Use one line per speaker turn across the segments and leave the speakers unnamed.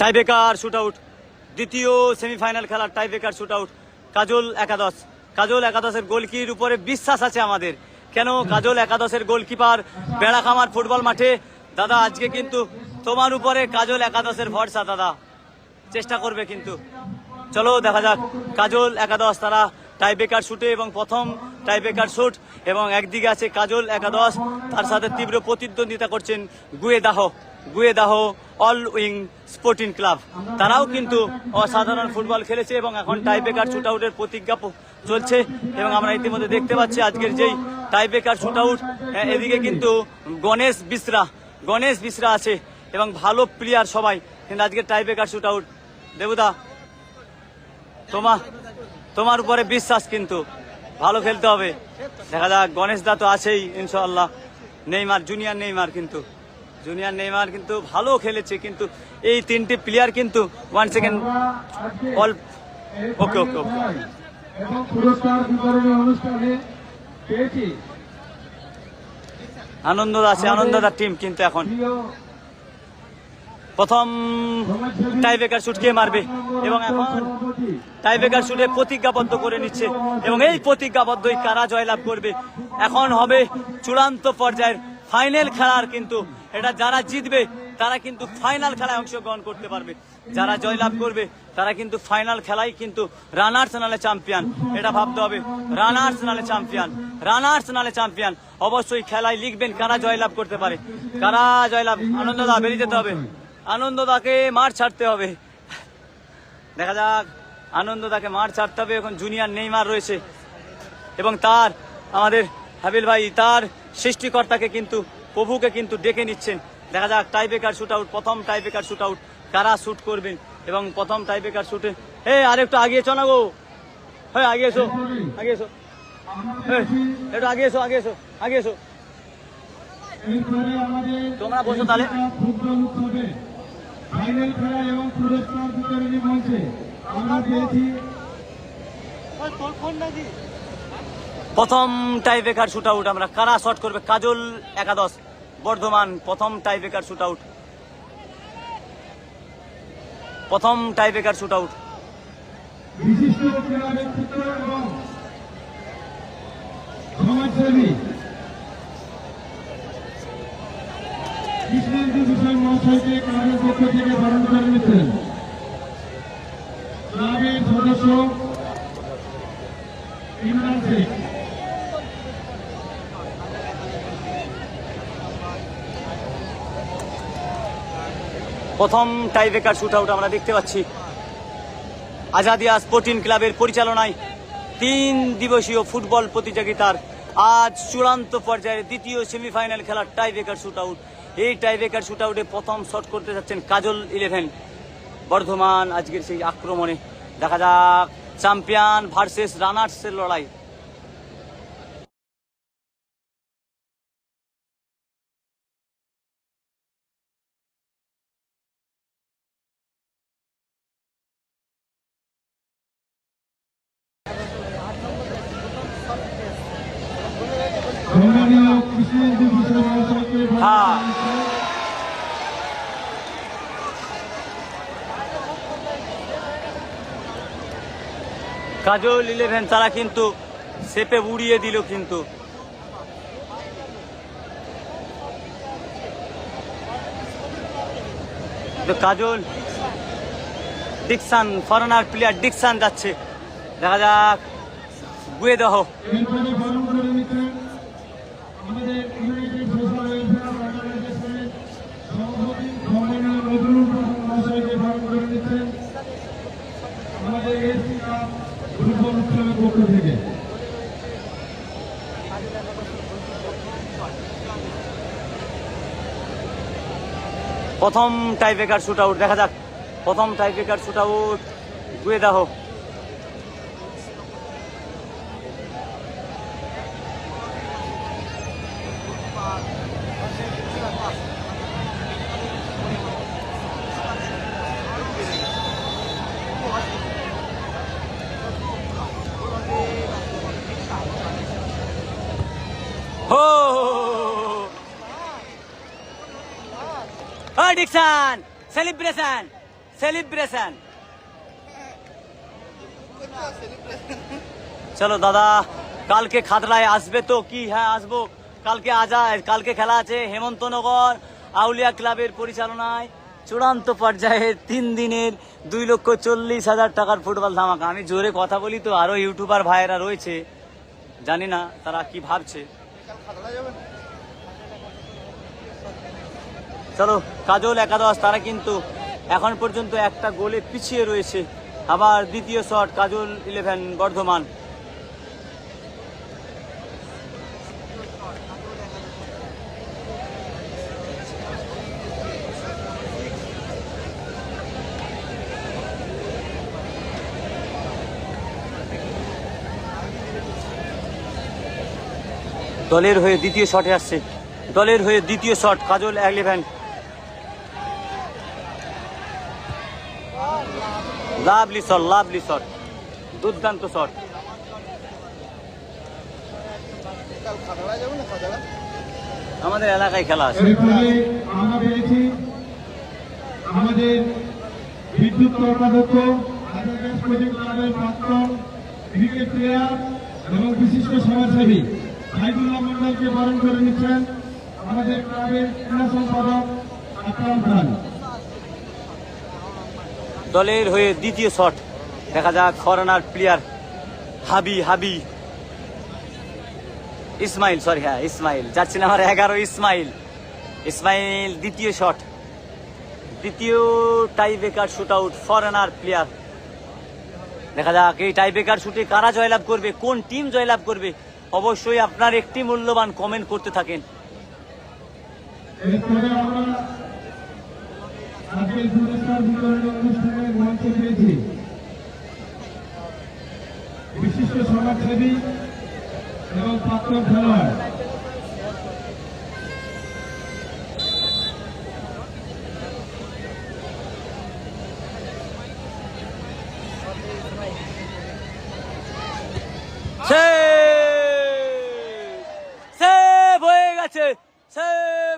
Tiebreaker shoot out দ্বিতীয় semifinal খেলার tiebreaker shoot out Kajal একাদশ। কাজল একাদশের গোলকির উপরে বিশ্বাস আছে আমাদের। কেন কাজল একাদশের গোলকিপার বেড়া বেড়াখামার ফুটবল মাঠে? দাদা, আজকে কিন্তু তোমার উপরে কাজল একাদশের ভরসা, দাদা। চেষ্টা করবে কিন্তু। চলো, দেখা যাক। কাজল একাদশ, তারা টাইব্রেকার শুটে এবং প্রথম টাইব্রেকার শুট এবং একদিকে আছে কাজল একাদশ। তার সাথে তীব্র প্রতিদ্বন্দ্বিতা করছেন Guedah. Guedah all wing sporting club. তারাও কিন্তু অসাধারণ ফুটবল খেলেছে এবং এখন টাইব্রেকার শুট আউটের প্রতিজ্ঞা চলছে এবং আমরা ইতিমধ্যে দেখতে পাচ্ছি আজকের যেই টাইব্রেকার শুট আউট এদিকে কিন্তু গণেশ বিশ্রা গণেশ বিশ্রা আছে এবং ভালো প্লেয়ার সবাই। কিন্তু আজকে টাইব্রেকার শুট আউট দেবুদা তোমার তোমার উপরে বিশ্বাস কিন্তু। ভালো খেলতে হবে। দেখা যাক, গণেশ দা তো আছেই, ইনশাআল্লাহ। নেইমার, জুনিয়র নেইমার কিন্তু। জুনিয়র নেইমার কিন্তু ভালো খেলেছে কিন্তু এই তিনটি প্লেয়ার কিন্তু one second all okay okay okay
এবং পুরস্কার বিতরণী অনুষ্ঠানে পেয়েছি।
আনন্দ আছে আনন্দদার টিম কিন্তু এখন। প্রথম টাইব্রেকার শুট কে মারবে এবং এখন টাইব্রেকার শুটে প্রতিজ্ঞাবদ্ধ করে নিচ্ছে এবং এই প্রতিজ্ঞাবদ্ধই কারা জয়লাভ করবে? এখন হবে চূড়ান্ত পর্যায়ের ফাইনাল খেলার কিন্তু এটা যারা জিতবে, তারা কিন্তু ফাইনাল খেলায় অংশগ্রহণ করতে পারবে। যারা জয়লাভ করবে, তারা কিন্তু ফাইনাল খেলাই কিন্তু রানার্স নালে চ্যাম্পিয়ন এটা ভাবতে হবে। রানার্স নালে চ্যাম্পিয়ন রানার্স নালে চ্যাম্পিয়ন অবশ্যই খেলায় লিখবেন কারা জয়লাভ করতে পারে। কারা জয়লাভ? আনন্দদা, বেরিয়ে যেতে হবে। আনন্দদাকে মার ছাড়তে হবে। দেখা যাক আনন্দ তাকে মাঠ ছাড়তে হবে। এখন জুনিয়র নেইমার রয়েছে। এবং তার, আমাদের হাবিল ভাই, তার সৃষ্টিকর্তাকে কিন্তু প্রভুকে কিন্তু ডেকে নিচ্ছেন। দেখা যাক, টাইব্রেকার শুট আউট প্রথম টাইব্রেকার শুট আউট কারা শুট করবেন এবং প্রথম টাইব্রেকার শুটে হে, আরেকটু আগিয়ে না গো। হ্যাঁ আগে এসো আগে এসো। একটু আগে এসো আগে এসো আগে এসো। তোমরা বসো তাহলে।
ফাইনাল খেলা এবং পুরস্কার বিতরণী মঞ্চে আমরা পেয়েছি
প্রথম টাইব্রেকার শুট আউট আমরা কারা শট করবে? কাজল একাদশ, বর্ধমান, প্রথম টাইব্রেকার শুট আউট প্রথম টাইব্রেকার শুট আউট
বিশিষ্ট সদস্য
প্রথম টাইব্রেকার শুট আউট আমরা দেখতে পাচ্ছি। আজাদিয়া স্পোর্টিং ক্লাবের পরিচালনায় তিন দিবসীয় ফুটবল প্রতিযোগিতার আজ চূড়ান্ত পর্যায়ে দ্বিতীয় সেমিফাইনাল খেলার টাইব্রেকার শুট আউট এই টাইব্রেকার শুট আউটে প্রথম শট করতে যাচ্ছেন কাজল ইলেভেন বর্ধমান আজকের সেই আক্রমণে। দেখা যাক চ্যাম্পিয়ন ভার্সেস রানার্সের লড়াই। হ্যাঁ। কাজল ইলেভেন তারা কিন্তু সেপে উড়িয়ে দিল কিন্তু। কাজল ডিকসান ফরেনার প্লেয়ার ডিকসান যাচ্ছে। দেখা যাক, গুয়ে দেহ
এরপরে বরণ করে নিচ্ছেন আমাদের ইউনাইটেড সোশ্যাল ওয়েলফেয়ার অর্গানাইজেশনের সভাপতি সম্মানীয় নজরুল হাসান মহাশয়কে বরণ করে নিচ্ছেন আমাদের এসি কাপ ফুটবল উৎসবের পক্ষ থেকে
প্রথম টাইপেকার শুট আউট দেখা যাক। প্রথম টাইপেকার শুট আউট গুয়ে দেহ। হো ডিকশন সেলিব্রেশন সেলিব্রেশন চলো দাদা কালকে খাতড়ায় আসবে তো কি হ্যাঁ আসব কালকে আজা কালকে খেলা আছে হেমন্তনগর আউলিয়া ক্লাবের পরিচালনায় চূড়ান্ত পর্যায়ে তিন দিনের দুই লক্ষ চল্লিশ হাজার টাকার ফুটবল ধামাকা আমি জোরে কথা বলি তো আরও ইউটিউবার ভাইয়েরা রয়েছে জানি না তারা কি ভাবছে চলো, কাজল একাদশ, তারা কিন্তু এখন পর্যন্ত একটা গোলে পিছিয়ে রয়েছে। আবার দ্বিতীয় শট, কাজল ইলেভেন বর্ধমান। দলের হয়ে দ্বিতীয় শটে আসছে। দলের হয়ে দ্বিতীয় shot, Kajal eleven lovely shot lovely shot দুর্দান্ত শট আমাদের এলাকায় খেলা আছে।
আমাদের বিদ্যুৎ ক্রিকেট প্লেয়ার এবং বিশিষ্ট সমাজসেবী সাইদুল্লাহ মন্ডলকে বরণ করে নিচ্ছেন আমাদের ক্লাবের ক্রীড়া সম্পাদক খান
দলের হয়ে দ্বিতীয় শট। দেখা যাক ফরেনার প্লেয়ার হাবি হাবি। ইসমাইল সরি হ্যাঁ ইসমাইল। যাচ্ছে না আমার এগারো, ইসমাইল। ইসমাইল, দ্বিতীয় শট। দ্বিতীয় টাই বেকার শুট আউট ফরেনার প্লেয়ার দেখা যাক এই টাই বেকার শুটে কারা জয়লাভ করবে, কোন টিম জয়লাভ করবে। অবশ্যই আপনার একটি মূল্যবান কমেন্ট করতে থাকেন।
আজকের পেয়েছি বিশিষ্ট সমাজসেবী এবং প্রাক্তন খেলোয়াড়।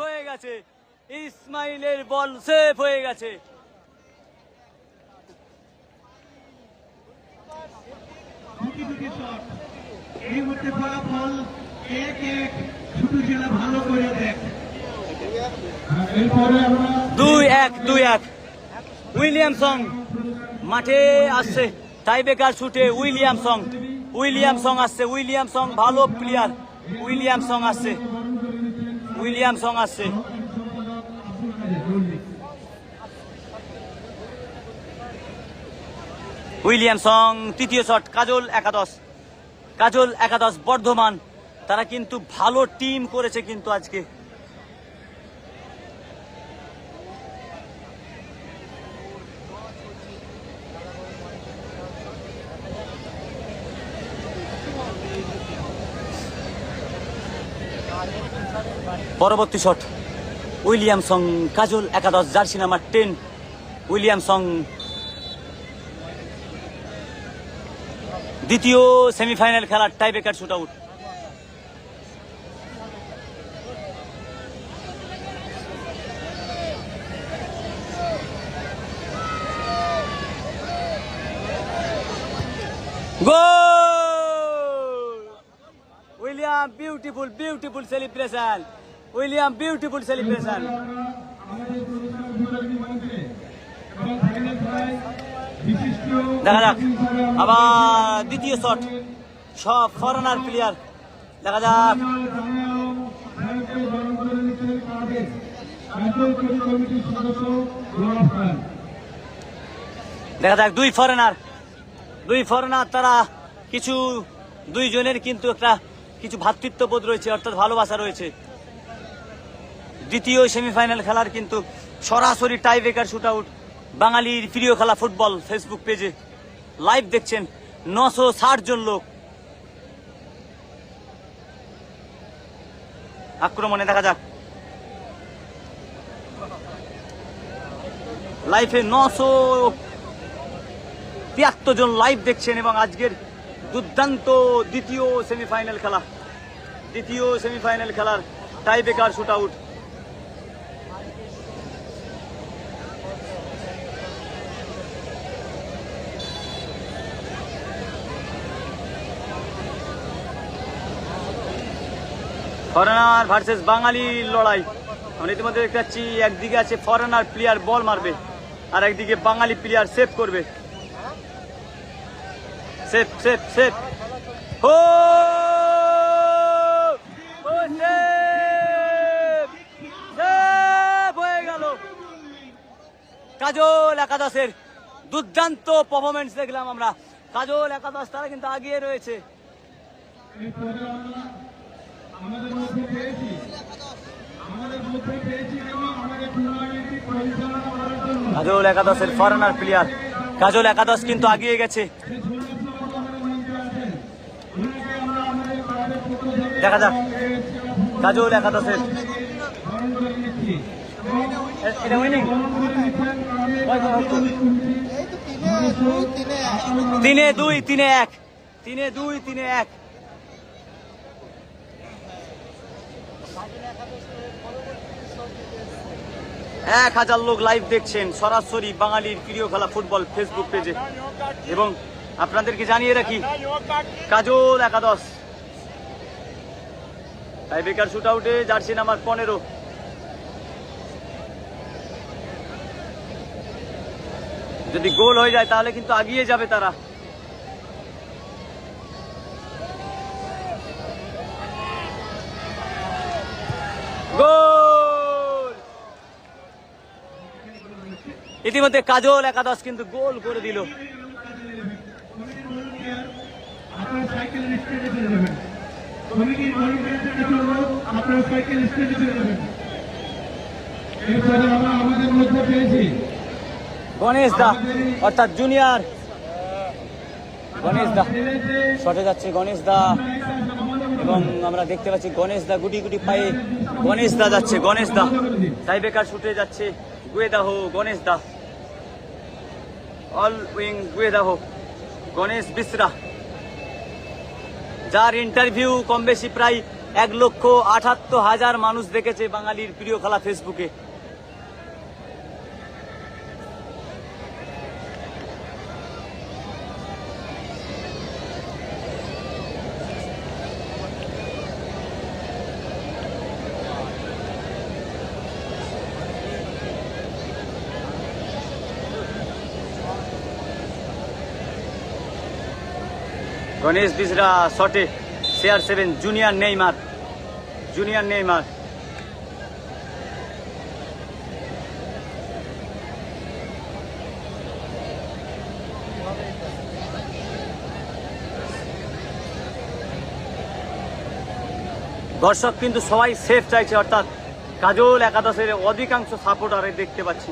হয়ে গেছে! ইসমাইলের বল সেভ হয়ে গেছে!
এই মুহূর্তে ফলাফল এক এক শুধু জেলা ভালো করে দেখ।
দুই এক দুই এক। উইলিয়ামসং মাঠে আসছে টাইবেকার শুটে উইলিয়ামসং উইলিয়ামসং আসছে উইলিয়ামসং ভালো প্লেয়ার উইলিয়ামসং আসছে উইলিয়ামসং আসছে। উইলিয়ামসং তৃতীয় শট, কাজল একাদশ। কাজল একাদশ বর্ধমান। তারা কিন্তু ভালো টিম করেছে কিন্তু আজকে। পরবর্তী শট উইলিয়ামসং কাজল একাদশ জার্সি নাম্বার টেন উইলিয়ামসং দ্বিতীয় সেমিফাইনাল খেলার tiebreaker shoot out William beautiful beautiful celebration William beautiful celebration দেখা যাক। আবার দ্বিতীয় শট সব ফরেনার প্লেয়ার দেখা যাক। দেখা যাক, দুই ফরেনার দুই ফরেনার তারা কিছু, দুইজনের কিন্তু একটা কিছু ভ্রাতৃত্ববোধ রয়েছে, অর্থাৎ ভালোবাসা রয়েছে। দ্বিতীয় সেমিফাইনাল খেলার কিন্তু সরাসরি টাই ব্রেকার শুট আউট বাঙালির প্রিয় খেলা ফুটবল ফেসবুক পেজে লাইভ দেখছেন নশো ষাট জন লোক। আক্রমণে দেখা যাক। লাইফে নশো তিয়াত্তর জন লাইভ দেখছেন এবং আজকের দুর্দান্ত দ্বিতীয় সেমিফাইনাল খেলা। দ্বিতীয় সেমিফাইনাল খেলার টাই বেকার শুট আউট ফরেনার ভার্সেস বাঙালির লড়াই। আমরা ইতিমধ্যে দেখতে পাচ্ছি, একদিকে আছে ফরেনার প্লেয়ার বল মারবে, আর একদিকে বাঙালি প্লেয়ার সেভ করবে। সেভ সেভ সেভ হো! কাজল একাদশের দুর্দান্ত পারফরমেন্স দেখলাম আমরা। কাজল একাদশ তারা কিন্তু আগিয়ে রয়েছে।
আমাদের মধ্যে পেয়েছি। আমাদের মধ্যে পেয়েছি আমাদের টুর্নামেন্টটি পরিচালনা করার জন্য।
কাজল একাদশের ফরেনার প্লেয়ার কাজল একাদশ কিন্তু আগিয়ে গেছে। দেখা যাক। কাজল একাদশের। তিনে দুই, তিনে এক। তিনে দুই, তিনে এক। এক হাজার লোক লাইভ দেখছেন সরাসরি বাঙালির প্রিয় খেলা ফুটবল ফেসবুক পেজে এবং আপনাদেরকে জানিয়ে রাখি, কাজল একাদশ। তাই বেকার শুট আউটে জার্সি নাম্বার পনেরো। যদি গোল হয়ে যায় তাহলে কিন্তু আগিয়ে যাবে তারা। গোল! ইতিমধ্যে কাজল একাদশ কিন্তু গোল করে দিল। গণেশ দা অর্থাৎ জুনিয়র। গণেশ দা শটে যাচ্ছে গণেশ দা। এবং আমরা দেখতে পাচ্ছি গণেশ দা গুটি গুটি পায়ে গণেশ দা যাচ্ছে গণেশ দা। তাই বেকার ছুটে যাচ্ছে গুয়েদাহ গণেশ দা। অল উইং গুয়েদাহ গণেশ বিশ্রা, যার ইন্টারভিউ কম বেশি প্রায় এক লক্ষ আঠাত্তর হাজার মানুষ দেখেছে বাঙালির প্রিয় খেলা ফেসবুকে গণেশ বিসরা শটে CR seven junior Neymar junior Neymar দর্শক কিন্তু সবাই সেফ চাইছে, অর্থাৎ কাজল একাদশের অধিকাংশ সাপোর্টার দেখতে পাচ্ছি।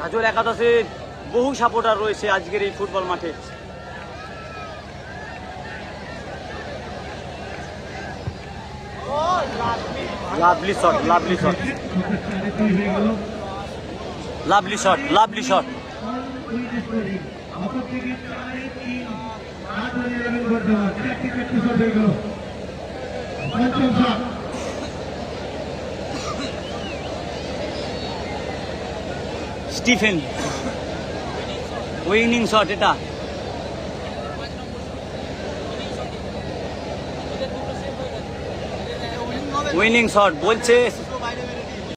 কাজল একাদশের বহু সাপোর্টার রয়েছে আজকের এই ফুটবল মাঠে। Lovely shot lovely shot lovely shot lovely
shot
Stephen winning shot এটা। উইনিং শট বলছে